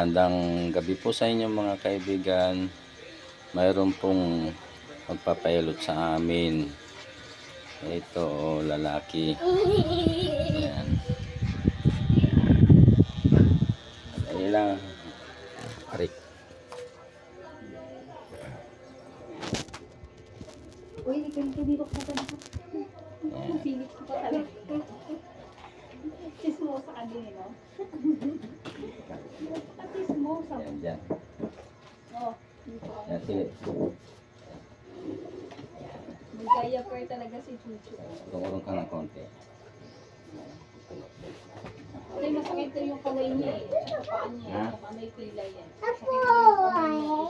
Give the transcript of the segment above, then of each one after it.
Magandang gabi po sa inyo mga kaibigan. Mayroon pong magpapayalot sa amin. Ito, oh, lalaki. Ayan. Dali lang. Arik. Uy, hindi ka hindi ko pa talaga. Ayan. Chismosa ka din, eh, no? Chismosa. Ayan, dyan. Oh. Ayan, sige. Magaya pa talaga si Chuchu. Tumurong ka ng konti. Kasi masakit na yung kamay niya eh. Sa paan niya. Ha? Sa may pilay yan. Kamay niya.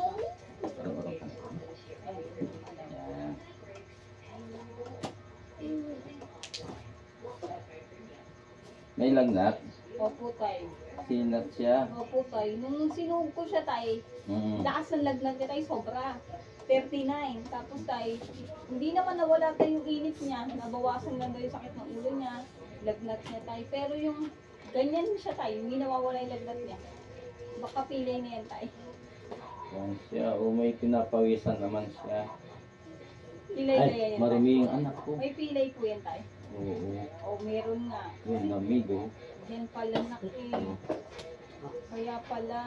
Tumurong ka ng konti. Ayan. May lagnat. Opo, tay. Sinat siya. Opo, tay. Nung sinuog ko siya, tay, Mm. lakas ng lagnat niya, tay, sobra. 39. Tapos, tay, hindi naman nawala tayo yung init niya. Nabawasan lang daw yung sakit ng ulo niya. Lagnat niya, tay. Pero yung ganyan siya, tay, hindi nawawala yung lagnat niya. Baka pilay na yan, tay. Yan siya. O may pinapawisan naman siya. Pilay Ay, yan. marami yung anak ko. May pilay po yan, tay. Oo. O, meron nga. Yung amigo. Yan pala, naki. Kaya pala.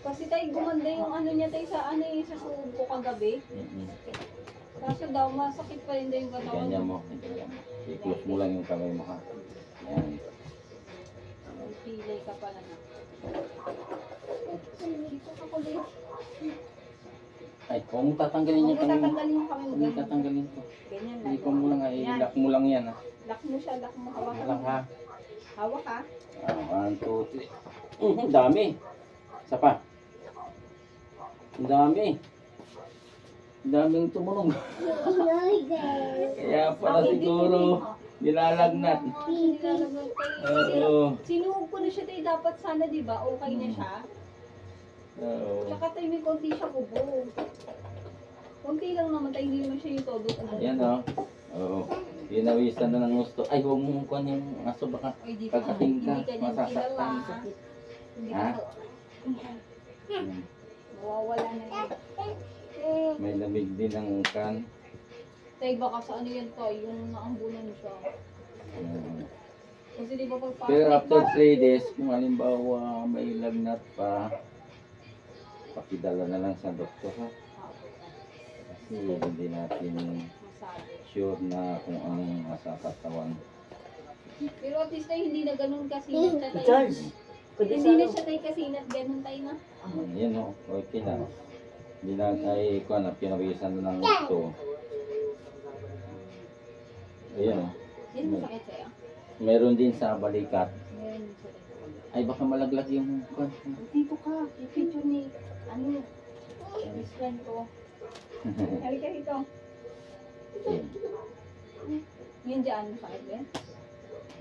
Kasi tay, gumanda yung ano niya tay sa ano eh, sa suog ko kagabi. Mm-mm. Kaso daw, masakit pa rin daw yung katawan. Ganyan mo. Ganyan mo. I-close mo lang yung kamay mo ha. Yan. May pilay ka pala na. Dito ka kulit. Ay, kung tatanggalin niya Huwag mo kami. tatanggalin mo. Hindi Ganyan. tatanggalin ko. Ganyan lang. Hindi ko muna nga. Yan. I-lock mo lang yan ha. Lock mo siya, lock mo. Hawak Yan lang ha. Hawak ka. Ah, one, two, three. Mm, ang dami. Isa pa. Ang dami. Ang daming tumunog. Kaya pala siguro nilalagnat. Oo. Sinuog ko na siya tayo. Dapat sana, di ba? Okay na siya. Oo. Tsaka tayo may konti siya kubo. Konti lang naman tayo. Hindi naman siya yung todo kubo. Yan o. Oo. Ginawisan na ng gusto. Ay, huwag mong kuhan yung aso baka. Ay, di pa. Pagkating ka, Hindi ka niya masasaktan. kilala. Hindi Ha? ka. Hmm. Mawawala na yun. May lamig din ang kan. Tay, baka sa ano yan tayo, yung naambunan siya. Hmm. Kasi di ba pag Pero after 3 days, kung halimbawa may lagnat pa, pakidala na lang sa doktor ha. Kasi hindi natin sure na kung anong nasa katawan. Pero at least tayo hindi na ganun kasinat siya tayo. Charles, kundi Hindi na siya tayo kasinat, ganun tayo na. Hmm, Yan o, okay na. Hindi na tayo kung ano, pinawisan na ng gusto. Ayan o. Yan masakit sa'yo. Meron din sa balikat. Ay, baka malaglag yung kwan. Dito ka, yung picture ni, ano, best friend ko. Halika dito. Yan. Yun dyan, ba? yan?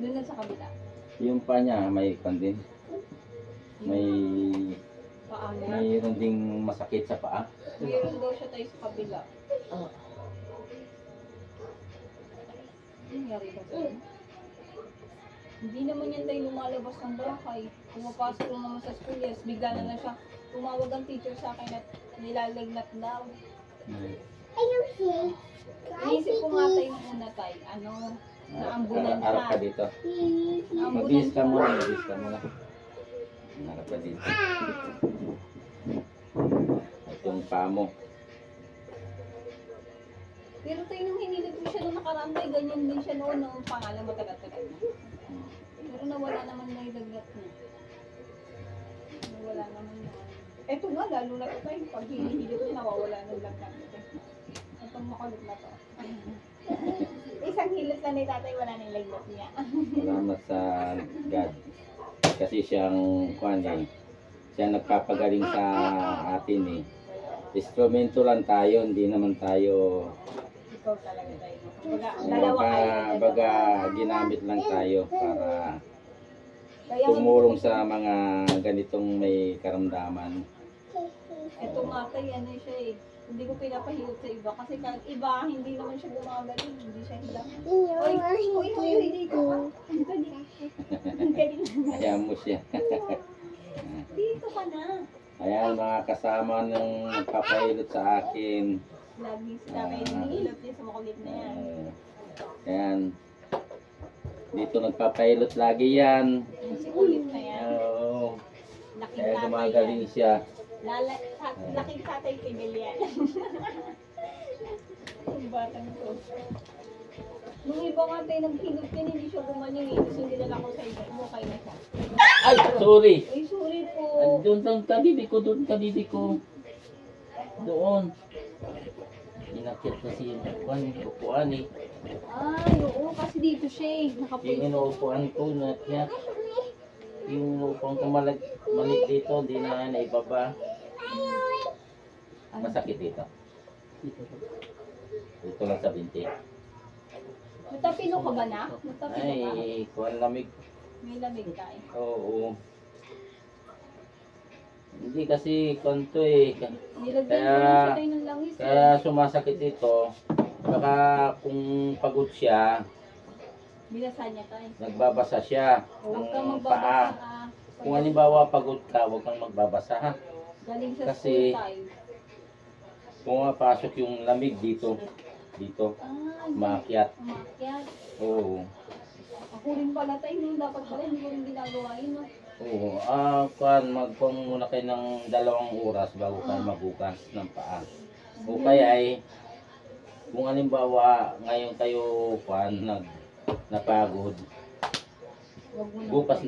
Doon lang sa kabila. Yung pa niya, may kwan din. May Paa niya. mayroon ding masakit sa paa. Meron daw siya tayo sa kabila. Oh. Ano nangyari ba sa'yo? Hindi naman yan tayo lumalabas ng bahay. Pumapasok lang naman sa school, yes. Bigla na lang siya. Tumawag ang teacher sa akin at nilalagnat daw. Inisip ko nga tayo nung una tayo. Ano, naambunan Harap ka siya. dito. Naambunan Mabihis ka siya. muna, mabihis ka muna. Harap ka dito. Ito yung paa mo. Pero tayo nung hinilig ko siya nung nakaraan tayo, ganyan din siya noon. Nung pangalan matagal-tagal na. Nawala naman na yung lagnat niya. Nawala naman yun. Eto nga, lalo na ito tayo. Pag hinihilip niya, nawawala ng lagnat niya. Itong makulit na to. Isang hilot na ni tatay, wala na yung lagnat niya. Salamat sa God. Kasi siyang, kuhan eh, siya nagpapagaling sa atin eh. Instrumento lang tayo, hindi naman tayo, Ikaw talaga tayo. Baga, dalawa baga, baga ginamit lang tayo para tumulong sa mga ganitong may karamdaman. Ito nga tayo, ano siya eh. Hindi ko pinapahilot sa iba. Kasi kahit iba, hindi naman siya gumagaling. Hindi siya hilang. Oy, oy, oy, oy, dito ka. Dito, dito. Galing. Kaya mo siya. Dito ka. Ayan, mga kasama ng nagpapahilot sa akin. Lagi sa akin, hinihilot niya sa makulit na yan. Uh, ayan. Dito nagpapahilot lagi yan. Yung si kulit na yan. Oo. Laking Kaya tatay gumagaling yan. siya. Lala, ta, laking tatay Pimil yan. Yung batang to. Nung iba nga tayo naghilot yan, hindi siya gumaling eh. Gusto nila ko sa iba. Mukay na siya. Ay, sorry. Ay, sorry po. Doon ang kadidi ko, doon kadidi ko. Doon. Inakit kasi yung upuan, yung upuan eh. Ay, oo, kasi dito siya eh. Yung Nakapwesto. inuupuan ko, nakyat. Yung upuan ko malag, malit dito, di na naibaba. Masakit dito. Dito lang sa binti. Natapilo ka ba na? Natapilo ka? Ay, kuhan lamig. May lamig ka eh. Oo. Hindi kasi kanto eh. Nilagyan Kaya- ng langis. eh. Kaya sumasakit ito. Baka kung pagod siya, Binasan niya tayo. nagbabasa siya Huwag kang ng magbabasa paa. ah. Kung halimbawa pagod ka, huwag kang magbabasa ha. Galing sa kasi- school tayo. Pumapasok yung lamig dito. Dito. Ah, Maakyat. umakyat. Oo. Ako rin pala tayo, no? dapat pala hindi ko rin ginagawa yun. No? Oo. Ah, kuhan, magpang muna kayo ng dalawang oras bago kayo magbukas ng paa. O kaya ay, kung halimbawa ngayon kayo kuhan, nag, napagod, bukas,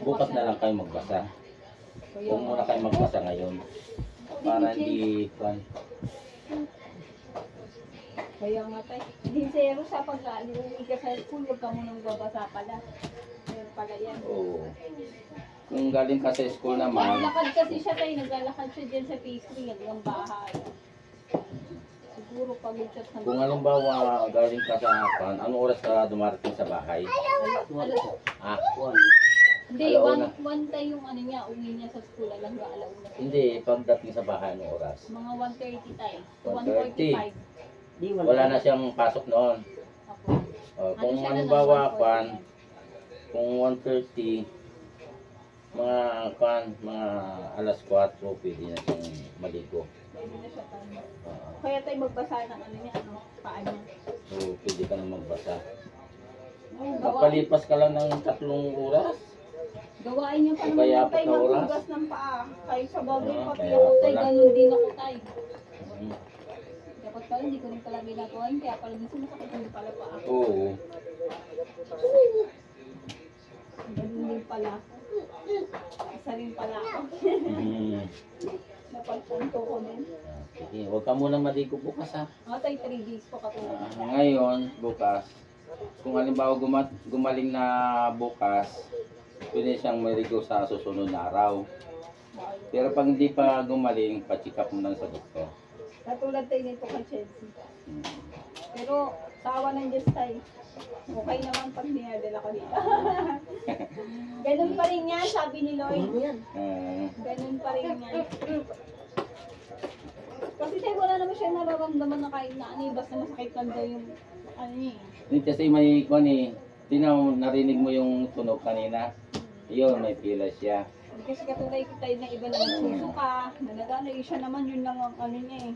bukas na lang kayo magbasa. Huwag muna kayo magbasa ngayon. Para hindi kuhan. Kaya nga tayo. Hindi zero sa pag-aalis ka sa school, huwag ka munang babasa pala. Meron pala yan. Oo. Kung galing ka sa school naman, Naglalakad kasi siya tayo, naglalakad siya dyan sa pastry hanggang bahay. Siguro pagod siya sa kung halimbawa galing ka sa kuhan, anong oras ka dumarating sa bahay? Ah, Hindi, Alauna. one, one time yung ano niya, uwi niya sa school, alam nga, alauna. hindi, pagdating sa bahay, anong oras? Mga 1.30 tayo. 1:30. 1.45. Wala na siyang pasok noon. Ako. O, Ano kung siya na halimbawa, pan, 1:45? kung 1.30, mga pan, mga alas 4, pwede na siyang maligo. Pwede na siya tayo. Kaya tayo magbasa ng ano niya, ano, paa niya. so, pwede ka na magbasa. Oh, gawa, Magpalipas ka lang ng tatlong oras. gawain niya pa naman kaya yung apat tayo na oras? maghugas ng paa. Kahit sa bagay Oo, pati kaya ako tayo, ganun din ako tayo. Mm. Dapat pala, hindi ko rin pala ginagawa yun, kaya pala gusto masakit din pala paa. Oo. Ganun din pala. Isa rin pala ako. Mm. Napagtanto ko din. Ah, Sige, huwag ka muna maligo bukas ha. Ako tayo 3 days po katulad. Ah, ngayon, bukas, kung halimbawa guma- gumaling na bukas, pwede siyang maligo sa susunod na araw. Pero pag hindi pa gumaling, pa-check up mo lang sa doktor. Katulad tayo nito kay Chelsea. Hmm. Pero sa awa ng Diyos tayo, okay naman pag dinadala ko dito. Ganun pa rin yan, sabi ni Lloyd. Ah, Ganun pa rin yan. Kasi tayo wala naman siya nararamdaman na kahit na ano eh, basta masakit lang daw yung ano eh. hindi kasi may kwan eh. Tinaw, narinig mo yung tunog kanina. Yun, may pila siya. Kasi katulad tayo na iba na nagsusuka, na nagano eh, siya naman yun lang ang ano niya eh.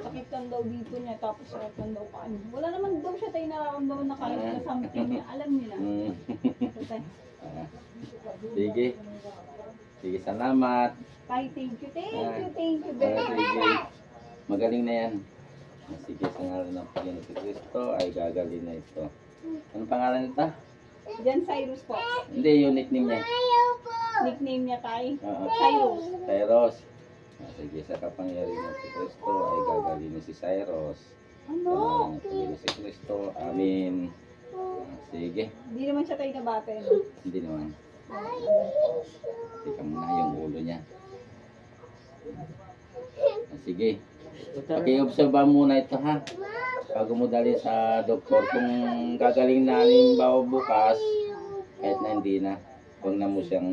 Sakit lang daw dito niya, tapos sakit lang daw pa. Wala naman daw siya tayo nararamdaman na kahit na something niya. Alam niya na. Ah, Sige. Sige, salamat. Tay, thank you, thank you, thank you very much. Magaling na yan. Ah, Sige, sa ngalan ng Panginoon si Kristo ay gagaling na ito. Anong pangalan nito? Jan Cyrus po. Hindi, yung nickname niya. Nickname niya kay Oo. Cyrus. Cyrus. Ah, sige, sa kapangyarihan si Kristo ay gagaling na si Cyrus. Sa Ano? ngalan ng Panginoon si Kristo. Amen. Ah, sige, Hindi naman siya tayo nabate. No? hindi naman. Tika muna yung ulo niya. Ah, sige. Paki-observe muna ito ha. Bago mo dali sa doktor. Kung gagaling na halimbawa bukas, kahit na hindi na, huwag na mo siyang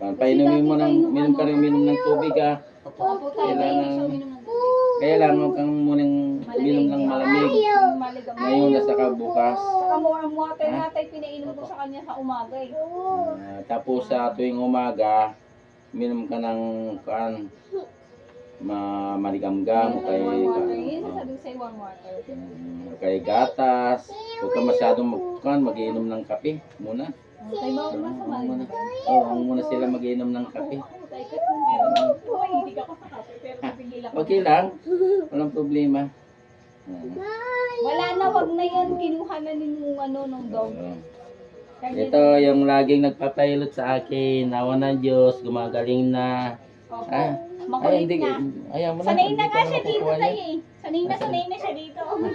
pa- painumin mo ng, minom ka rin uminom ng tubig ha. Opo tayo, Kailangan-. Kaya lang, huwag kang munang uminom ng malamig. Ngayon, nasa ka bukas. Saka more water nga tayo pinainom ko sa kanya sa umaga eh. Ah, tapos sa tuwing umaga, minum ka ng kan ma maligamgam Yung kay. Mm, kay gatas. Huwag ka masyadong magkan magiinom ng kape muna. Kay bawal masama muna. Oo, muna sila magiinom ng kape. Okay lang. Walang problema. Wala na, wag na yan. Kinuha na din yung ano, nung dog. Ito yung laging nagpapahilot sa akin. Nawa ng Diyos, gumagaling na. Opo. Ah, Makulit hindi, na. Ayaw mo na. Sanay hindi na nga siya dito nakukuha tayo eh. Sanay na, sanay na siya dito. Oo.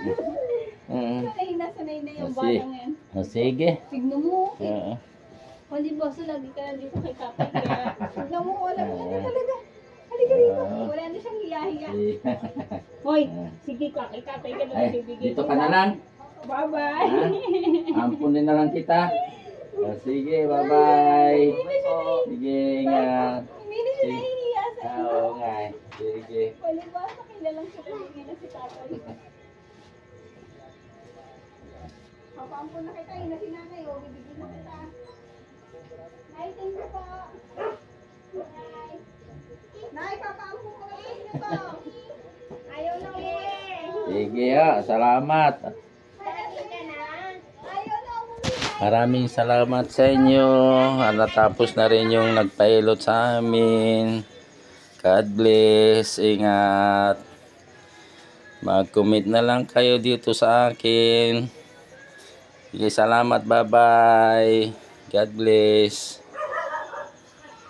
sanay na, sanay na yung Kasi- batang yan. Ah, sige. Tignan mo. Oo. Hindi ba, so lagi ka na dito kay tatay. Kaya, tignan mo, wala mo na talaga. Halika rito. Ah. Wala na siyang hiya-hiya. Hoy, sige ka, kay tatay ka Ay, bibigay. dito ka na lang. Bye-bye. Ampunin na lang kita. Ah, sige, bye-bye. Sige, ingat. Hindi na siya nahihiya sa Ah, Oo nga. eh. Sige. Wala ba, sa kilalang siya bibigay na si tatay. Papampun na kita, yun na si nanay, o bibigyan na kita. Nay, thank you po. Nay. Nay, papampun ko na sa inyo to. Ayaw na umuwi. Sige ha, salamat. Na. Na. Maraming salamat sa inyo. Ah, Natapos na rin yung nagpailot sa amin. God bless. Ingat. Mag-commit na lang kayo dito sa akin. Sige, salamat. Bye-bye. God bless.